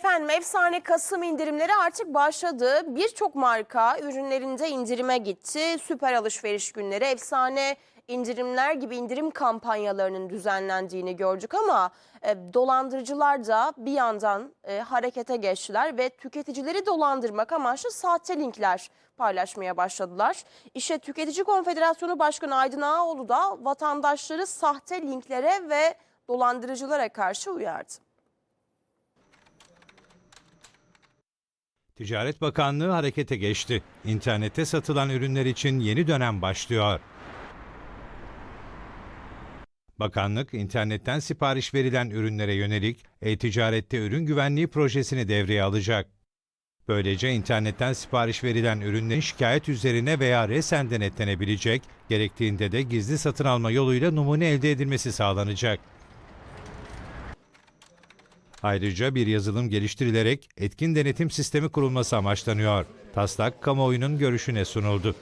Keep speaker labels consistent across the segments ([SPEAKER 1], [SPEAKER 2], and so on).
[SPEAKER 1] Efendim efsane Kasım indirimleri artık başladı. Birçok marka ürünlerinde indirime gitti. Süper alışveriş günleri, efsane indirimler gibi indirim kampanyalarının düzenlendiğini gördük ama e, dolandırıcılar da bir yandan e, harekete geçtiler ve tüketicileri dolandırmak amaçlı sahte linkler paylaşmaya başladılar. İşte Tüketici Konfederasyonu Başkanı Aydın Ağaoğlu da vatandaşları sahte linklere ve dolandırıcılara karşı uyardı.
[SPEAKER 2] Ticaret Bakanlığı harekete geçti. İnternette satılan ürünler için yeni dönem başlıyor. Bakanlık, internetten sipariş verilen ürünlere yönelik e-ticarette ürün güvenliği projesini devreye alacak. Böylece internetten sipariş verilen ürünlerin şikayet üzerine veya resen denetlenebilecek, gerektiğinde de gizli satın alma yoluyla numune elde edilmesi sağlanacak. Ayrıca bir yazılım geliştirilerek etkin denetim sistemi kurulması amaçlanıyor. Taslak kamuoyunun görüşüne sunuldu.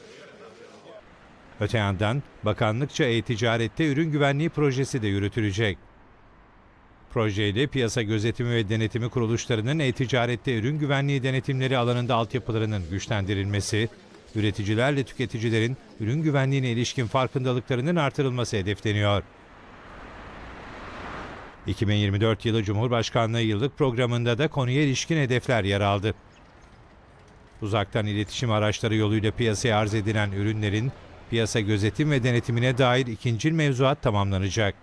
[SPEAKER 2] Öte yandan bakanlıkça e-ticarette ürün güvenliği projesi de yürütülecek. Projeyle piyasa gözetimi ve denetimi kuruluşlarının e-ticarette ürün güvenliği denetimleri alanında altyapılarının güçlendirilmesi, üreticilerle tüketicilerin ürün güvenliğine ilişkin farkındalıklarının artırılması hedefleniyor. 2024 yılı Cumhurbaşkanlığı yıllık programında da konuya ilişkin hedefler yer aldı. Uzaktan iletişim araçları yoluyla piyasaya arz edilen ürünlerin piyasa gözetim ve denetimine dair ikincil mevzuat tamamlanacak.